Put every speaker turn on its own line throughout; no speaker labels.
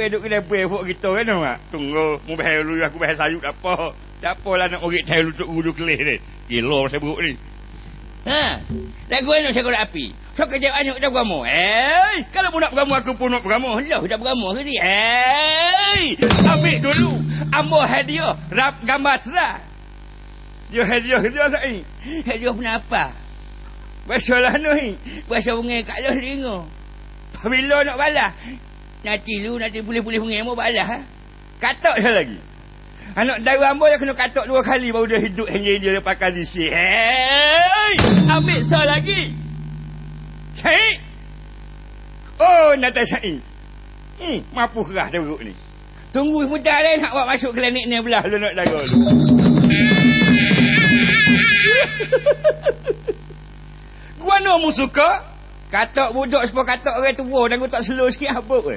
apa duk kena buat kita kan mak. Tunggu, mu dulu aku bahaya sayuk tak apa. Tak apalah nak urip tahu lutut gudu kelih ni. Gila saya buruk ni.
Ha. Lagu anak saya korek api. So kerja anak dah beramu.
Eh, kalau mu nak beramu aku pun nak beramu.
Lah dah beramu ke ni?
Eh, ambil dulu. Ambo hadiah rap gambar terang. Dia hadiah dia tak ni.
Hadiah kenapa?
Bahasa lah ni.
Bahasa bunga kat lah dengar.
Bila nak balas?
Nanti lu nanti boleh-boleh bunga mau balas ha.
Katok saya lagi. Anak dari ambo dia kena katok dua kali baru dia hidup hanya dia dia pakai di sini. Hei! Ambil so lagi. Syahid. Oh, Nata Syahid. Hmm, mampu kerah dia buruk ni.
Tunggu sebentar lain nak buat masuk klinik ni belah.
Lu nak daga lu. Gua no mu suka?
Katok budak sepuluh katok orang tua dan tak slow sikit apa ke?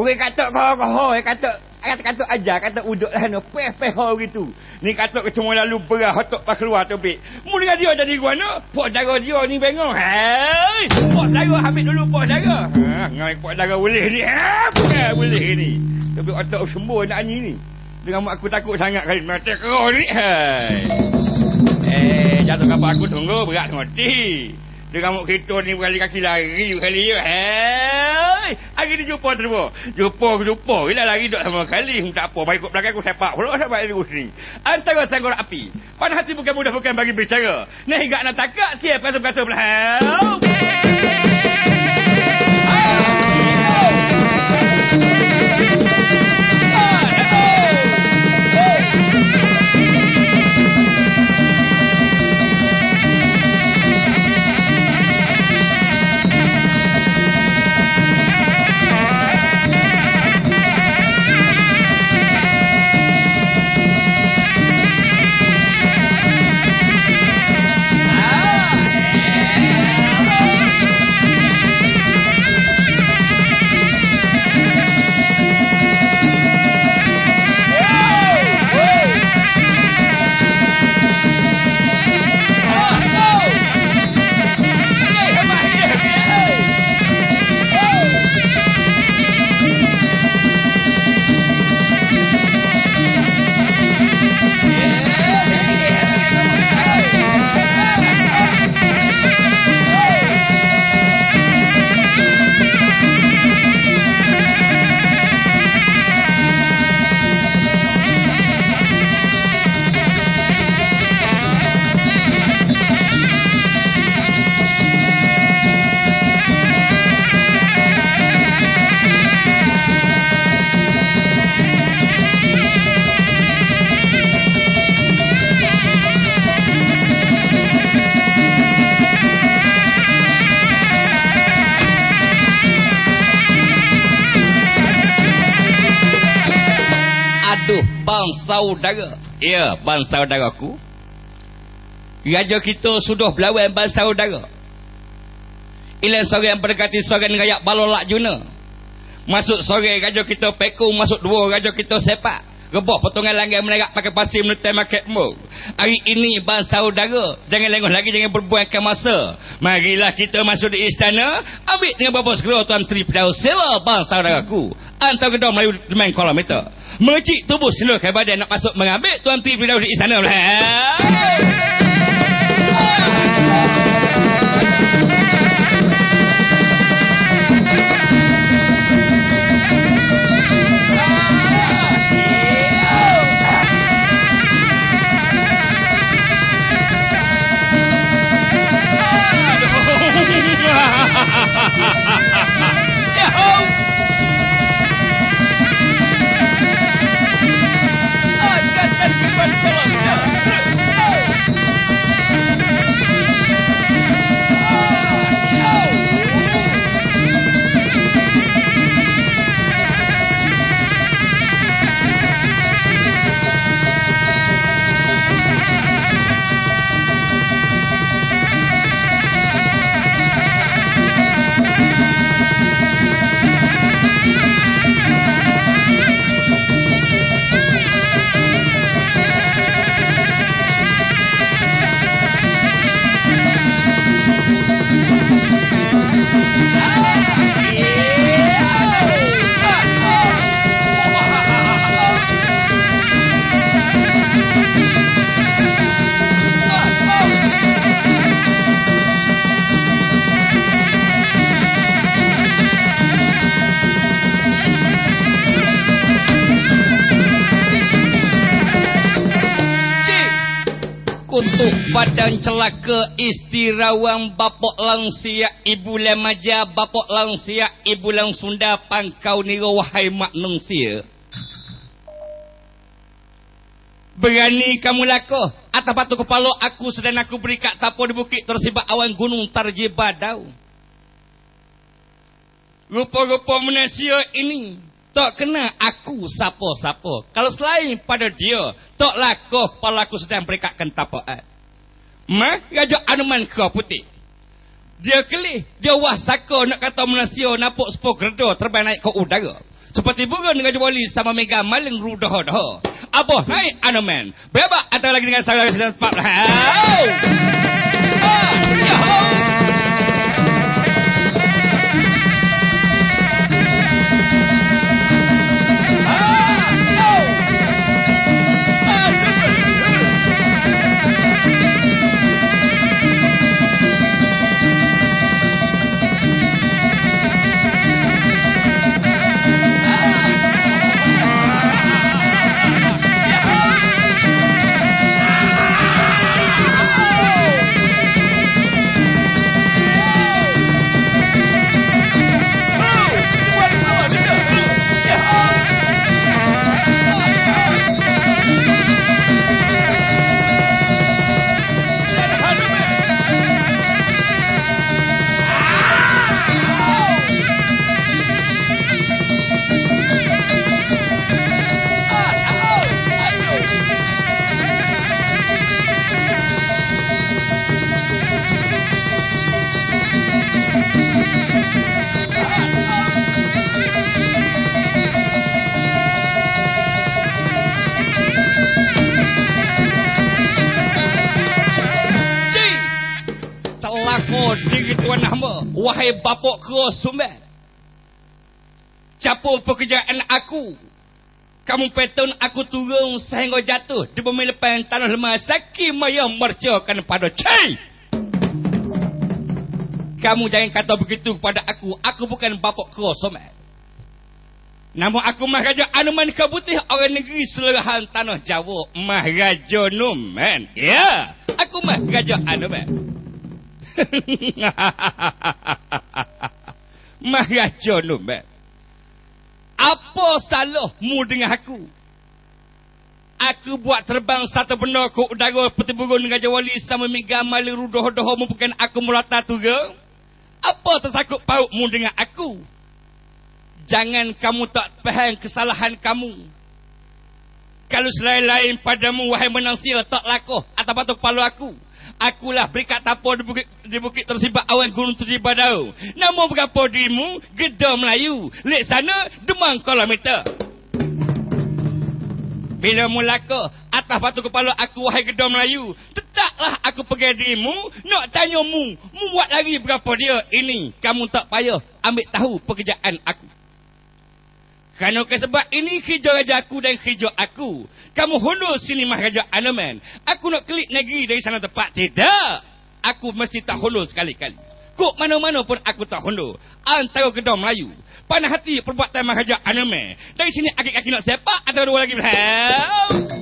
Orang katok kau-kau, katok kata-kata ajar, kata uduk lah no, peh-peh ho gitu. Ni kata kecuma lalu berah hotok pas keluar tu bik. Mu dengan dia jadi gua no, pok darah dia ni bengong. Hei, pok darah ambil dulu pok darah.
Ha, ngai pok darah boleh ni. Ha, bukan boleh ni. Tapi otak sembuh nak ni ni. Dengan mak aku takut sangat kali mati kerah ni. Hai. Eh, jatuh kapal aku tunggu berat mati. Dengan mak kita ni berkali kaki lari kali ya. Hei, hari ni jumpa terus. Jumpa jumpa. Bila lari duk sama kali. Tak apa, baik belakang aku sepak. Pula sepak di sini. Antara sanggul api. Pada hati bukan mudah bukan bagi bicara. Nah, hingga nak takak siap kasut-kasut belah.
Aduh, bang saudara. Ya, bang saudaraku. Raja kita sudah berlawan bang saudara. Ilan sore yang berdekati sore ngayak balolak juna. Masuk sore raja kita peku, masuk dua raja kita sepak. Rebah potongan langgar menerak pakai pasir menetai maket mu. Hari ini bang saudara. Jangan lengah lagi, jangan berbuangkan masa. Marilah kita masuk di istana. Ambil dengan bapa segera Tuan Tri Pedau Sewa bang saudaraku. Antara gedor Melayu Demen Kuala Meter. Mengecik tubuh seluruh badan nak masuk mengambil Tuan Tri Pedau di istana. Hai. Untuk badan celaka istirawang bapok langsia ibu lemaja bapok langsia ibu lang sunda pangkau nira wahai mak nungsia. Berani kamu lako atas batu kepala aku sedang aku beri kat tapo di bukit tersibak awan gunung tarji badau. Rupa-rupa manusia ini tak kena aku siapa-siapa. Kalau selain pada dia, tak lakuh kepala aku sedang berikatkan tapaan. Ma, Raja Anuman kau putih. Dia kelih, dia wasaka nak kata manusia napuk sepuluh gerda terbang naik ke udara. Seperti burung dengan wali sama mega maling rudah dah. Apa naik Anuman? Berapa atau lagi dengan saudara sedang cepat. Hau! Celaka diri tuan hamba. Wahai bapak kera sumber. Capur pekerjaan aku. Kamu petun aku turun sehingga jatuh di bumi lepan tanah lemah sakit maya mercakan pada cik. Kamu jangan kata begitu kepada aku. Aku bukan bapak kera sumber. Nama aku Maharaja Anuman Kabutih orang negeri selerahan tanah Jawa. Maharaja Numan. Ya, aku Maharaja Anuman. Maharaja Numan. Apa salahmu dengan aku? Aku buat terbang satu benda ke udara peti burung dengan jawali sama mega mali rudoh-doh bukan aku melata tuga? Apa tersakut pautmu dengan aku? Jangan kamu tak faham kesalahan kamu. Kalau selain-lain padamu, wahai menangsil, tak lakuh atas batu kepala aku. Akulah berikat tapo di bukit, di bukit tersibak awan gunung terjadi badau. Nama berapa dirimu? Geda Melayu. Lek sana, demang kilometer. Bila mulaka atas batu kepala aku wahai gedor Melayu. Tetaplah aku pergi dirimu. Nak tanya mu. Mu buat lagi berapa dia. Ini kamu tak payah ambil tahu pekerjaan aku. Kerana sebab ini kerja raja aku dan kerja aku. Kamu hundur sini Maharaja Anoman. Aku nak klik negeri dari sana tempat. Tidak. Aku mesti tak hundur sekali-kali. Kok mana-mana pun aku tak hundur. Antara kedua Melayu. Panah hati perbuatan Maharaja Anoman. Dari sini akik-akik nak sepak atau dua lagi. Hau!